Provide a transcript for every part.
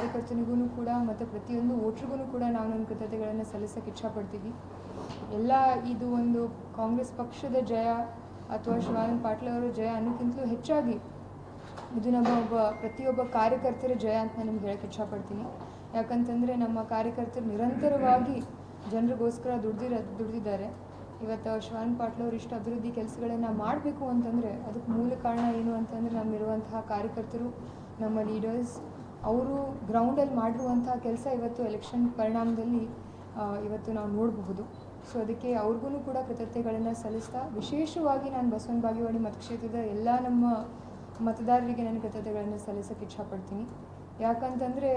ಕಾರ್ಯಕರ್ತನಿಗೂ ಕೂಡ ಮತ್ತು ಪ್ರತಿಯೊಂದು ವೋಟ್ರಿಗೂ ಕೂಡ ನಾವು ನನ್ನ ಕೃತಜ್ಞತೆಗಳನ್ನು ಸಲ್ಲಿಸೋಕ್ಕೆ ಇಚ್ಛಪಡ್ತೀವಿ ಎಲ್ಲ ಇದು ಒಂದು ಕಾಂಗ್ರೆಸ್ ಪಕ್ಷದ ಜಯ ಅಥವಾ ಶಿವಾನಂದ ಪಾಟೀಲ್ ಅವರ ಜಯ ಅನ್ನೋಕ್ಕಿಂತಲೂ ಹೆಚ್ಚಾಗಿ ಇದು ನಮ್ಮ ಒಬ್ಬ, ಪ್ರತಿಯೊಬ್ಬ ಕಾರ್ಯಕರ್ತರ ಜಯ ಅಂತ ನಾನು ನಿಮ್ಗೆ ಹೇಳಕ್ಕೆ ಇಚ್ಛಪಡ್ತೀನಿ. ಯಾಕಂತಂದರೆ ನಮ್ಮ ಕಾರ್ಯಕರ್ತರು ನಿರಂತರವಾಗಿ ಜನರಿಗೋಸ್ಕರ ದುಡ್ದಿರ, ದುಡ್ದಿದ್ದಾರೆ. ಇವತ್ತು ಶಿವಾನಂದ ಪಾಟೀಲ್ ಅವರು ಇಷ್ಟು ಅಭಿವೃದ್ಧಿ ಕೆಲಸಗಳನ್ನು ಮಾಡಬೇಕು ಅಂತಂದರೆ ಅದಕ್ಕೆ ಮೂಲ ಕಾರಣ ಏನು ಅಂತಂದರೆ ನಮ್ಮಿರುವಂತಹ ಕಾರ್ಯಕರ್ತರು, ನಮ್ಮ ಲೀಡರ್ಸ್ ಅವರು ಗ್ರೌಂಡಲ್ಲಿ ಮಾಡಿರುವಂಥ ಕೆಲಸ ಇವತ್ತು ಎಲೆಕ್ಷನ್ ಪರಿಣಾಮದಲ್ಲಿ ಇವತ್ತು ನಾವು ನೋಡಬಹುದು. ಸೊ ಅದಕ್ಕೆ ಅವ್ರಿಗೂ ಕೂಡ ಕೃತಜ್ಞತೆಗಳನ್ನು ಸಲ್ಲಿಸ್ತಾ, ವಿಶೇಷವಾಗಿ ನಾನು ಬಸವನ ಬಾಗೇವಾಡಿ ಮತಕ್ಷೇತ್ರದ ಎಲ್ಲ ನಮ್ಮ ಮತದಾರರಿಗೆ ನಾನು ಕೃತಜ್ಞತೆಗಳನ್ನು ಸಲ್ಲಿಸೋಕ್ಕೆ ಇಚ್ಛಪಡ್ತೀನಿ. ಯಾಕಂತಂದರೆ,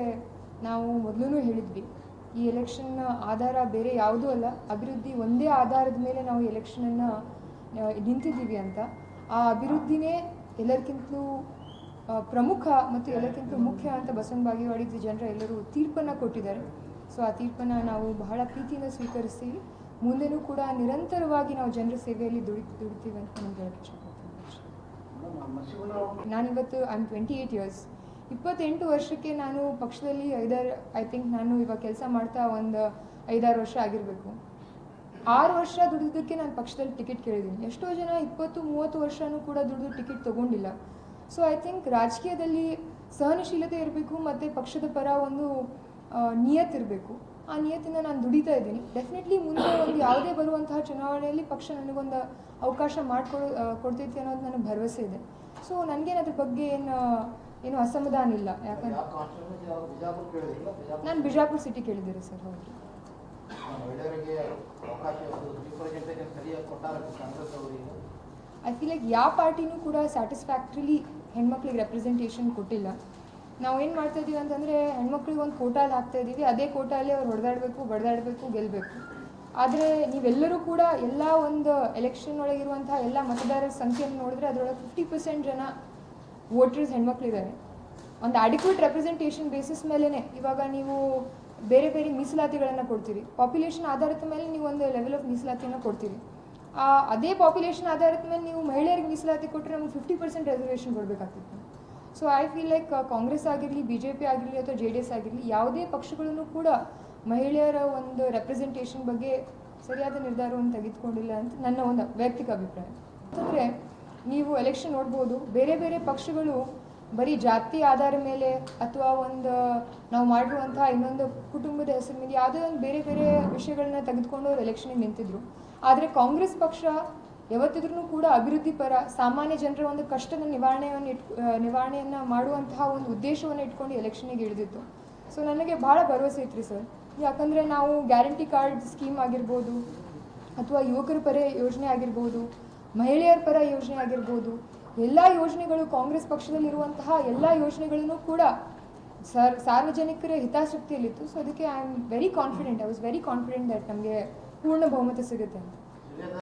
ನಾವು ಮೊದಲೂ ಹೇಳಿದ್ವಿ, ಈ ಎಲೆಕ್ಷನ್ನ ಆಧಾರ ಬೇರೆ ಯಾವುದೂ ಅಲ್ಲ. ಅಭಿವೃದ್ಧಿ ಒಂದೇ ಆಧಾರದ ಮೇಲೆ ನಾವು ಎಲೆಕ್ಷನನ್ನು ನಿಂತಿದ್ದೀವಿ ಅಂತ. ಆ ಅಭಿವೃದ್ಧಿನೇ ಎಲ್ಲರಿಗಿಂತಲೂ ಪ್ರಮುಖ ಮತ್ತು ಎಲ್ಲಕ್ಕಿಂತ ಮುಖ್ಯ ಅಂತ ಬಸವನ ಬಾಗೇವಾಡಿ ಜನರ ಎಲ್ಲರೂ ತೀರ್ಪನ್ನು ಕೊಟ್ಟಿದ್ದಾರೆ. ಸೊ ಆ ತೀರ್ಪನ್ನು ನಾವು ಬಹಳ ಪ್ರೀತಿಯಿಂದ ಸ್ವೀಕರಿಸ್ತೀವಿ. ಮುಂದೆನೂ ಕೂಡ ನಿರಂತರವಾಗಿ ನಾವು ಜನರ ಸೇವೆಯಲ್ಲಿ ದುಡಿ ದುಡಿತೀವಿ ಅಂತ ನಾನು ಹೇಳಕ್ಕೆ ಇಷ್ಟಪಡ್ತೀನಿ. ನಾನಿವತ್ತು I am twenty eight years ಇಪ್ಪತ್ತೆಂಟು ವರ್ಷಕ್ಕೆ ನಾನು ಪಕ್ಷದಲ್ಲಿ ಐದಾರು ಐ ಥಿಂಕ್ ನಾನು ಇವಾಗ ಕೆಲಸ ಮಾಡ್ತಾ ಒಂದು ಐದಾರು ವರ್ಷ ಆಗಿರಬೇಕು. ಆರು ವರ್ಷ ದುಡಿದಕ್ಕೆ ನಾನು ಪಕ್ಷದಲ್ಲಿ ಟಿಕೆಟ್ ಕೇಳಿದ್ದೀನಿ. ಎಷ್ಟೋ ಜನ ಇಪ್ಪತ್ತು, ಮೂವತ್ತು ವರ್ಷನೂ ಕೂಡ ದುಡಿದು ಟಿಕೆಟ್ ತೊಗೊಂಡಿಲ್ಲ. ಸೊ ಐ ಥಿಂಕ್ ರಾಜಕೀಯದಲ್ಲಿ ಸಹನಶೀಲತೆ ಇರಬೇಕು ಮತ್ತು ಪಕ್ಷದ ಪರ ಒಂದು ನಿಯತ್ತಿರಬೇಕು ನಿಯತ್ ಇರಬೇಕು. ಆ ನಿಯತ್ತಿಂದ ನಾನು ದುಡಿತಾ ಇದ್ದೀನಿ. ಡೆಫಿನೆಟ್ಲಿ ಮುಂದೆ ಒಂದು ಯಾವುದೇ ಬರುವಂತಹ ಚುನಾವಣೆಯಲ್ಲಿ ಪಕ್ಷ ನನಗೊಂದು ಅವಕಾಶ ಮಾಡಿಕೊಡ ಕೊಡ್ತೈತಿ ಅನ್ನೋದು ನನಗೆ ಭರವಸೆ ಇದೆ. ಸೊ ನನಗೇನು ಅದ್ರ ಬಗ್ಗೆ ಏನು ಏನು ಅಸಮಾಧಾನ ಇಲ್ಲ. ಯಾಕಂದ್ರೆ ನಾನು ಬಿಜಾಪುರ ಸಿಟಿ ಕೇಳಿದ್ದೀರಿ ಸರ್ ಹೌದು. ಐ ಫೀಲ್ ಲೈಕ್ ಯಾವ ಪಾರ್ಟಿನೂ ಕೂಡ ಸ್ಯಾಟಿಸ್ಫ್ಯಾಕ್ಟ್ರಿಲಿ ಹೆಣ್ಮಕ್ಳಿಗೆ ರೆಪ್ರೆಸೆಂಟೇಷನ್ ಕೊಟ್ಟಿಲ್ಲ. ನಾವು ಏನು ಮಾಡ್ತಾ ಇದೀವಿ ಅಂತಂದರೆ, ಹೆಣ್ಮಕ್ಳಿಗೆ ಒಂದು ಕೋಟಾಲ್ಲಿ ಹಾಕ್ತಾ ಇದ್ದೀವಿ ಅದೇ ಕೋಟಾಲಿ ಅವ್ರು ಹೊಡೆದಾಡಬೇಕು, ಬಡ್ದಾಡಬೇಕು ಗೆಲ್ಲಬೇಕು ಆದರೆ ನೀವೆಲ್ಲರೂ ಕೂಡ ಎಲ್ಲ ಒಂದು ಎಲೆಕ್ಷನ್ ಒಳಗಿರುವಂತಹ ಎಲ್ಲ ಮತದಾರರ ಸಂಖ್ಯೆಯನ್ನು ನೋಡಿದ್ರೆ ಅದರೊಳಗೆ ಫಿಫ್ಟಿ ಪರ್ಸೆಂಟ್ ಜನ ವೋಟರ್ಸ್ ಹೆಣ್ಮಕ್ಳಿದ್ದಾರೆ. ಒಂದು ಅಡಿಕ್ವೇಟ್ ರೆಪ್ರೆಸೆಂಟೇಷನ್ ಬೇಸಿಸ್ ಮೇಲೇ ಇವಾಗ ನೀವು ಬೇರೆ ಬೇರೆ ಮೀಸಲಾತಿಗಳನ್ನು ಕೊಡ್ತೀರಿ. ಪಾಪ್ಯುಲೇಷನ್ ಆಧಾರದ ಮೇಲೆ ನೀವು ಒಂದು ಲೆವೆಲ್ ಆಫ್ ಮೀಸಲಾತಿಯನ್ನು ಕೊಡ್ತೀರಿ. ಅದೇ ಪಾಪ್ಯುಲೇಷನ್ ಆಧಾರದ ಮೇಲೆ ನೀವು ಮಹಿಳೆಯರಿಗೆ ಮೀಸಲಾತಿ ಕೊಟ್ಟರೆ ನಮಗೆ fifty percent reservation ಕೊಡಬೇಕಾಗ್ತಿತ್ತು. So I feel like Congress ಆಗಿರಲಿ ಬಿ ಜೆ ಪಿ ಆಗಿರಲಿ ಅಥವಾ ಜೆ ಡಿ ಎಸ್ ಆಗಿರಲಿ, ಯಾವುದೇ ಪಕ್ಷಗಳನ್ನು ಕೂಡ ಮಹಿಳೆಯರ ಒಂದು ರೆಪ್ರೆಸೆಂಟೇಷನ್ ಬಗ್ಗೆ ಸರಿಯಾದ ನಿರ್ಧಾರವನ್ನು ತೆಗೆದುಕೊಂಡಿಲ್ಲ ಅಂತ ನನ್ನ ಒಂದು ವೈಯಕ್ತಿಕ ಅಭಿಪ್ರಾಯ. ಅಂತಂದರೆ ನೀವು ಎಲೆಕ್ಷನ್ ನೋಡ್ಬೋದು, ಬೇರೆ ಬೇರೆ ಪಕ್ಷಗಳು ಬರೀ ಜಾತಿ ಆಧಾರ ಮೇಲೆ ಅಥವಾ ಒಂದು ನಾವು ಮಾಡಿರುವಂತಹ ಇನ್ನೊಂದು ಕುಟುಂಬದ ಹೆಸರು ಮೇಲೆ ಯಾವುದೇ ಒಂದು ಬೇರೆ ಬೇರೆ ವಿಷಯಗಳನ್ನ ತೆಗೆದುಕೊಂಡು ಅವ್ರು ಎಲೆಕ್ಷನ್ಗೆ ನಿಂತಿದ್ರು. ಆದರೆ ಕಾಂಗ್ರೆಸ್ ಪಕ್ಷ ಯಾವತ್ತಿದ್ರೂ ಕೂಡ ಅಭಿವೃದ್ಧಿ ಪರ ಸಾಮಾನ್ಯ ಜನರ ಒಂದು ಕಷ್ಟದ ನಿವಾರಣೆಯನ್ನು ಇಟ್ ನಿವಾರಣೆಯನ್ನು ಮಾಡುವಂತಹ ಒಂದು ಉದ್ದೇಶವನ್ನು ಇಟ್ಕೊಂಡು ಎಲೆಕ್ಷನಿಗೆ ಇಳಿದಿತ್ತು. ಸೊ ನನಗೆ ಭಾಳ ಭರವಸೆ ಇತ್ತು ಸರ್ ಯಾಕಂದರೆ ನಾವು ಗ್ಯಾರಂಟಿ ಕಾರ್ಡ್ ಸ್ಕೀಮ್ ಆಗಿರ್ಬೋದು ಅಥವಾ ಯುವಕರ ಪರ ಯೋಜನೆ ಆಗಿರ್ಬೋದು, ಮಹಿಳೆಯರ ಪರ ಯೋಜನೆ ಆಗಿರ್ಬೋದು ಎಲ್ಲ ಯೋಜನೆಗಳು ಕಾಂಗ್ರೆಸ್ ಪಕ್ಷದಲ್ಲಿರುವಂತಹ ಎಲ್ಲ ಯೋಜನೆಗಳನ್ನು ಕೂಡ ಸರ್, ಸಾರ್ವಜನಿಕರ ಹಿತಾಸಕ್ತಿಯಲ್ಲಿತ್ತು. ಸೊ ಅದಕ್ಕೆ I am very confident I was very confident that ನಮಗೆ ಪೂರ್ಣ ಬಹುಮತ ಸಿಗುತ್ತೆ ಅಂತ.